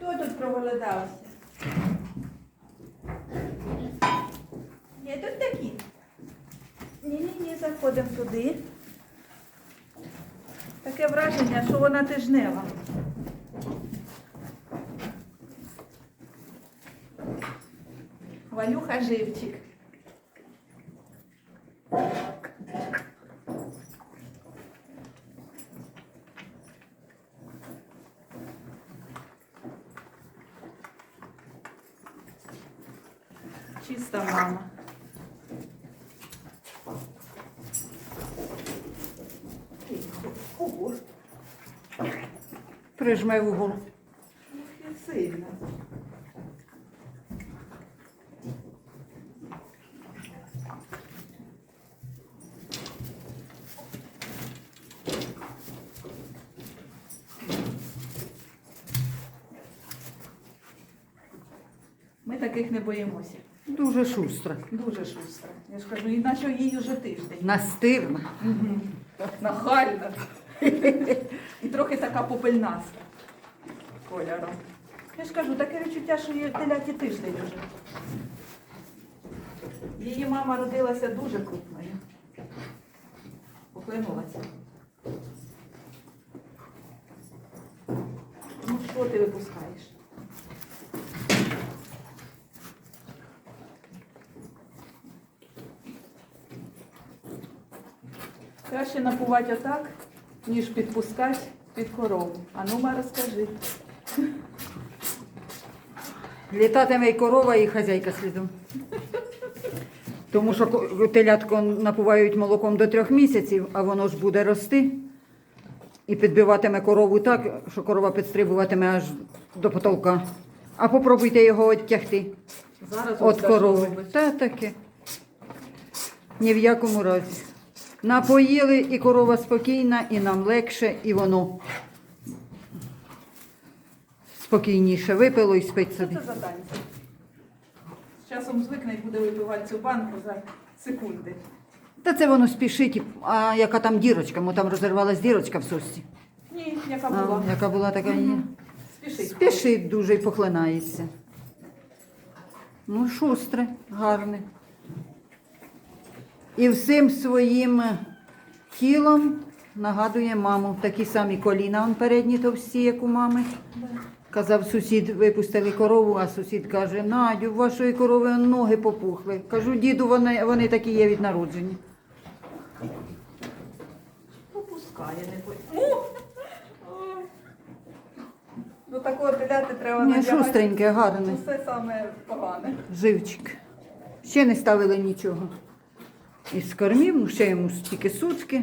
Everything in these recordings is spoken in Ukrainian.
Хто тут проголодався? Є тут такі? Ні-ні-ні, заходимо туди. Таке враження, що вона тижнева. Валюха живчик. Чиста мама. Ого, Прижме в угол. сильно. Ми таких не боїмося. Дуже шустра. Дуже шустро. Я ж кажу, іначе їй уже тиждень. Настирна. Мгм. Нахальна. І трохи така попельнаста кольором. Я ж кажу, таке відчуття, що їй теляті тиждень вже. Її мама родилася дуже крупною. Поклинулася. Ну що ти випускаєш? Краще напувати отак, ніж підпускати під корову. А ну ма розкажи. Літатиме і корова, і хазяйка слідом. Тому що ко- телятко напувають молоком до трьох місяців, а воно ж буде рости і підбиватиме корову так, що корова підстрибуватиме аж до потолка. А попробуйте його відтягти Зараз від корови. Та таке. Ні в якому разі. Напоїли, і корова спокійна, і нам легше, і воно спокійніше випило і спить Що це за танці? З часом звикне і буде випивати цю банку за секунди. Та це воно спішить, а яка там дірочка, мо там розірвалась дірочка в сосці. Ні, яка А, була. яка була, така і є. Спішить. Спішить дуже і похлинається. Ну, шустре, гарне. І всім своїм тілом нагадує маму. Такі самі коліна, он передні товсті, як у мами. Казав сусід, випустили корову, а сусід каже, Надю, у вашої корови ноги попухли. Кажу, діду, вони, вони такі є від народження. Попускає, не по... До такого теляти треба надягати шустреньке, гарне. Усе саме погане. Живчик. Ще не ставили нічого. Із кормів, ну ще йому тільки сутки.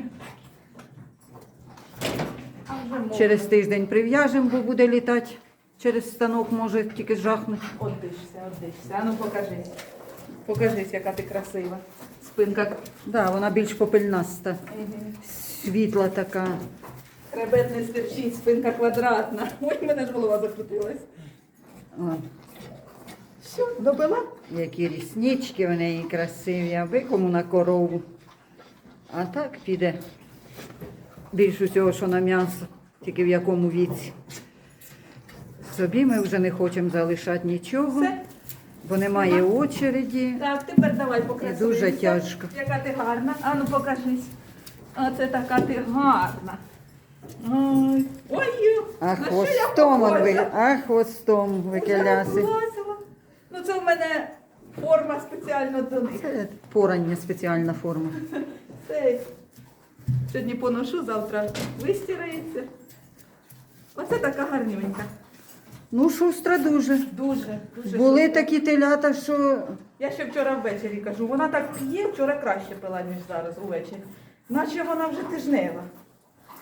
А вже можна. Через тиждень прив'яжемо, бо буде літати. Через станок може тільки жахнути. Одишся, одишся. А ну покажись. Покажись, яка ти красива. Спинка. Да, вона більш попельнаста, світла така. Хребет не стерчить, спинка квадратна. Ой, мене ж голова закрутилась. Все, добила? які ріснички в неї красиві, аби кому на корову. А так піде більш усього, що на м'ясо, тільки в якому віці. Собі ми вже не хочемо залишати нічого, Все. бо немає очереді. Так, тепер давай покрасуйся. дуже тяжко. Яка ти гарна. А ну покажись. Оце така ти гарна. Ой, ой, А що я хвостом он ви, а хвостом викиляси. Ну це в мене форма спеціально до них. Це порання спеціальна форма. Це сьогодні поношу, завтра вистирається. Оце така гарнюнька. Ну, шустра дуже. Дуже, дуже. Були шустра. такі телята, що Я ще вчора ввечері кажу, вона так п'є, вчора краще пила, ніж зараз увечері. Наче вона вже тижнева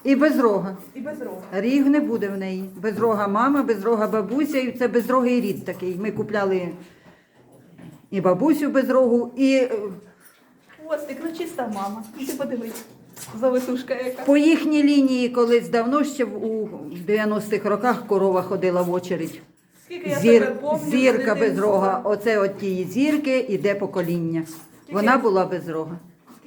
і без рога. і без рога. Ріг не буде в неї. Без рога мама, без рога бабуся, і це безрогий рід такий. Ми купляли і бабусю без рогу, і е, Хвостик, ну чиста мама. Ти подивись. Завитушка яка. по їхній лінії колись давно ще в- у 90-х роках корова ходила в очередь. Скільки я Зір, тебе помню, зірка без рога. Оце от тієї зірки іде покоління. Вона була без рога.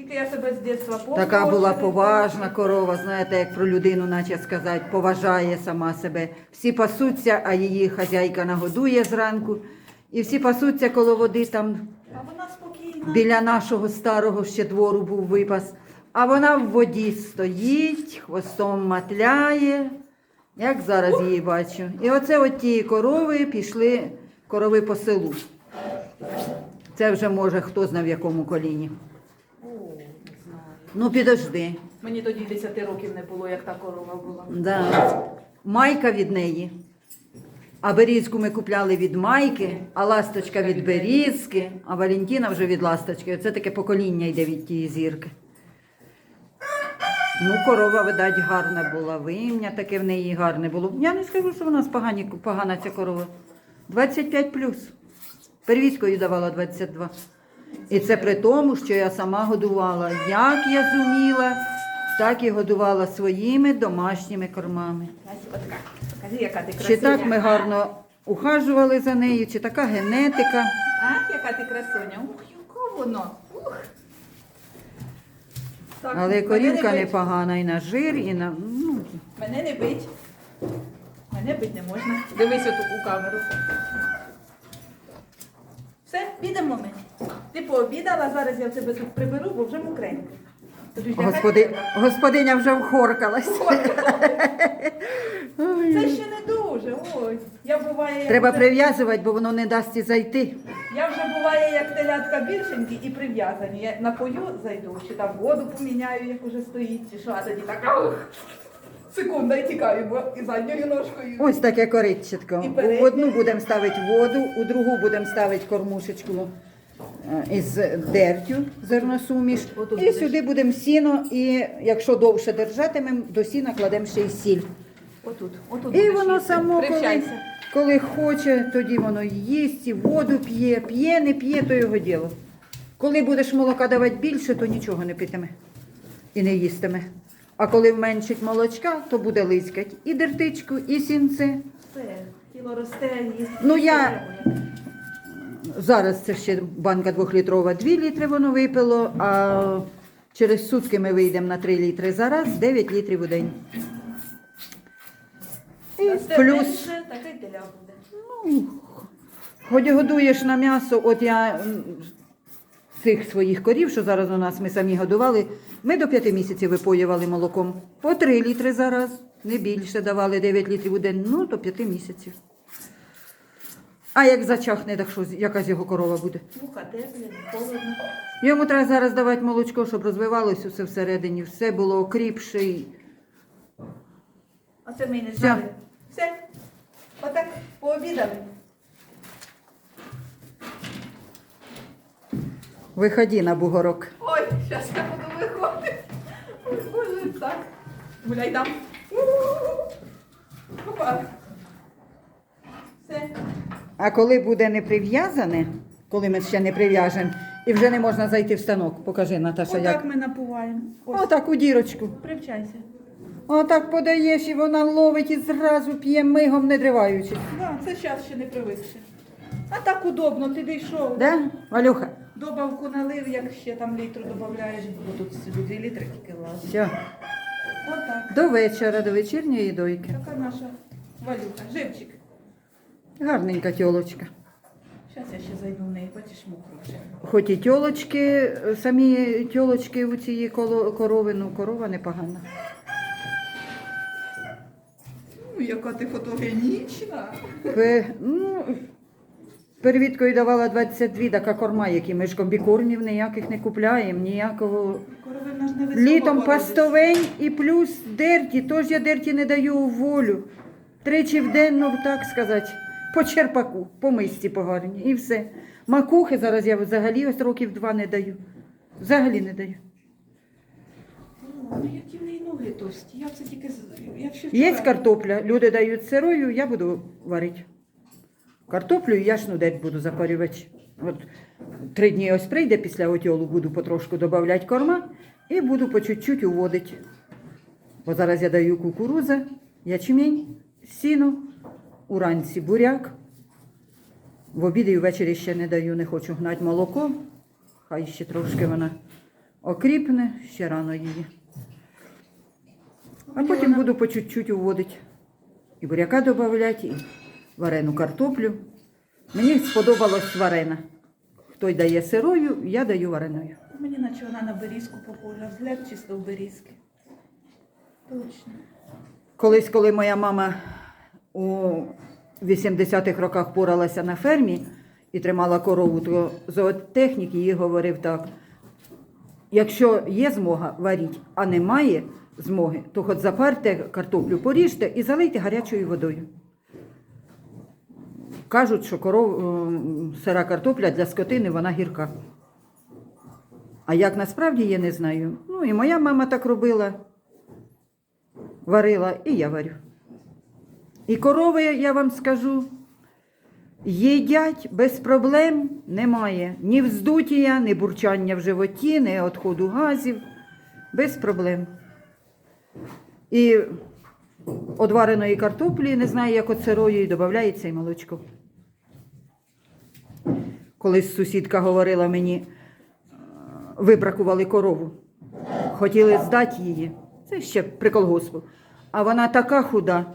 Скільки я себе з дитинства помню. Така була поважна корова, знаєте, як про людину, наче сказати, поважає сама себе. Всі пасуться, а її хазяйка нагодує зранку. І всі пасуться коло води там А вона спокійна. біля нашого старого ще двору був випас. А вона в воді стоїть, хвостом матляє, як зараз її бачу. І оце от ті корови пішли корови по селу. Це вже може хто знає в якому коліні. Ну підожди. Мені тоді 10 років не було, як та корова була. Да. Майка від неї. А берізку ми купляли від майки, а ласточка від берізки, а Валентина вже від ласточки. Це таке покоління йде від тієї зірки. Ну, корова, видать, гарна була. Вим'я таке в неї гарне було. Я не скажу, що вона спогані, погана ця корова. 25 плюс. Первіською давала 22. І це при тому, що я сама годувала. Як я зуміла, так і годувала своїми домашніми кормами. Покажи, яка ти Чи так ми гарно ухажували за нею, чи така генетика. А, яка ти красуня. Ух, яка воно. Ух. Так, Але корівка не непогана і на жир, і на. Ну, Мене не бить. Мене бить не можна. Дивись оту у камеру. Все, підемо ми. Ти пообідала, зараз я в тебе тут приберу, бо вже мокренько. Тобі ж лягати господи, треба. господиня вже вхоркалась. Ой. Це ще не дуже. Ой. Я буває, як Треба вже- прив'язувати, бо воно не дасть і зайти. Я вже буває, як телятка більшенькі і прив'язані. Я напою зайду, чи там воду поміняю, як уже стоїть, чи що, а тоді так аух, секунда і тікаю, бо і задньою ножкою. Ось таке коритчатко. І. В одну будемо ставити воду, у другу будемо ставити кормушечку із дертю, зерносуміш. І сюди будемо сіно, і якщо довше держатимемо, до сіна кладемо ще й сіль. Отут, отут. І воно само, коли, Привчайся. коли хоче, тоді воно їсть, і воду п'є, п'є, не п'є, то його діло. Коли будеш молока давати більше, то нічого не питиме і не їстиме. А коли вменшить молочка, то буде лискать і дертичку, і сінце. Все, тіло росте, їсти. Ну, я-. Зараз це ще банка двохлітрова, 2 літри воно випило, а через сутки ми вийдемо на 3 літри за раз, 9 літрів у день. І плюс й теля буде. Ну, Хоч годуєш на м'ясо, от я цих своїх корів, що зараз у нас ми самі годували, ми до п'яти місяців випоювали молоком. По три літри зараз, не більше давали 9 літрів у день, ну до п'яти місяців. А як зачахне, так що з- яка з його корова буде? Муха холодно. Йому треба зараз давати молочко, щоб розвивалось усе всередині, все було окріпше. і- Оце ми не Все. знали. Все. Отак пообідали. Виходи на бугорок. Ой, зараз я буду виходити. Ой, Боже, так. Гуляй там. Опа. А коли буде не прив'язане, коли ми ще не прив'яжемо, і вже не можна зайти в станок, покажи, Наташа, Отак як. ми напуваємо. Ось, Отак у дірочку. привчайся. Отак подаєш, і вона ловить і зразу п'є мигом, не дриваючись. Да, це зараз ще не привикши. А так удобно, ти дійшов. Да, Валюха? Добавку налив, як ще там літру додаєш, бо тут сюди 2 літри тільки влазить. Все. Отак. До вечора, до вечірньої дойки. Така наша валюта. Живчик. Гарненька тьолочка. Зараз я ще зайду в неї, бачиш мокро вже. Хоч і тьолочки, самі тьолочки у цієї корови, ну корова непогана. Ну, яка ти фотогенічна. Пе- ну, Первіткою давала 22, така корма, які ми ж комбікормів ніяких не купляємо, ніякого. Не високо Літом породиш. пастовень і плюс дерті, тож я дерті не даю у волю. Тричі в день, ну так сказати, по черпаку, по мисці погарні і все. Макухи зараз я взагалі ось років два не даю. Взагалі не даю. Ну, які в неї ноги товсті. Я це тільки з- я ще Є картопля, люди дають сирою, я буду варити. Картоплю і яшну десь буду запарювати. От три дні ось прийде після отьолу, буду потрошку додавати корма і буду по чуть-чуть уводити. Бо зараз я даю кукуруза, ячмінь, сіно, уранці буряк. В обід і ввечері ще не даю, не хочу гнати молоко. Хай ще трошки вона окріпне, ще рано її. А потім буду по чуть-чуть уводити. І буряка додавати, і варену картоплю. Мені сподобалась варена. Хто дає сирою, я даю вареною. Мені наче вона на берізку похожа, взгляд чисто в берізки. Точно. Колись, коли моя мама у 80-х роках поралася на фермі і тримала корову, то зоотехнік їй говорив так: якщо є змога, варіть, а немає змоги, то хоч запарте картоплю, поріжте і залийте гарячою водою. Кажуть, що коров, сира картопля для скотини вона гірка. А як насправді я не знаю. Ну і моя мама так робила варила, і я варю. І корови, я вам скажу, їдять без проблем немає. Ні вздутія, ні бурчання в животі, ні відходу газів. Без проблем. І одвареної картоплі, не знаю, як от сирої, додається і молочко. Колись сусідка говорила мені, е, вибракували корову. Хотіли здати її. Це ще при колгоспу. А вона така худа,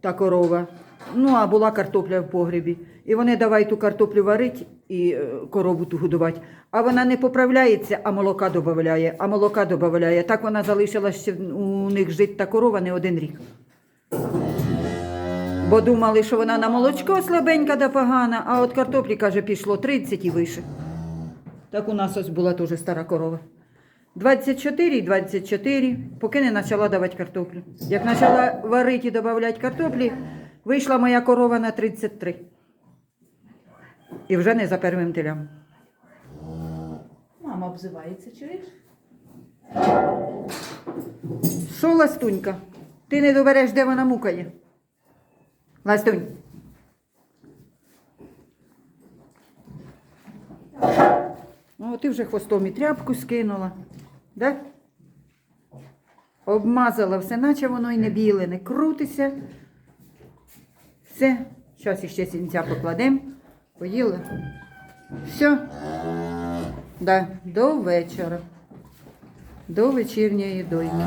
та корова. Ну, а була картопля в погребі. І вони давай ту картоплю варить і е, корову ту годувати. А вона не поправляється, а молока додає, а молока додає. Так вона залишилася у них жити та корова не один рік. Бо думали, що вона на молочко слабенька да погана, а от картоплі, каже, пішло 30 і вище. Так у нас ось була теж стара корова. 24 і 24, поки не почала давати картоплю. Як почала варити і додавати картоплі, вийшла моя корова на 33. І вже не за первим телям. Мама обзивається, чуєш? Що, Ластунька? Ти не добереш, де вона мукає? Ластунь. О, ти вже хвостом і тряпку скинула. Да? Обмазала все, наче воно й не біле, не крутися. Все. Зараз іще сінця покладемо. Поїла. Все. Да, до вечора. До вечірньої дойки.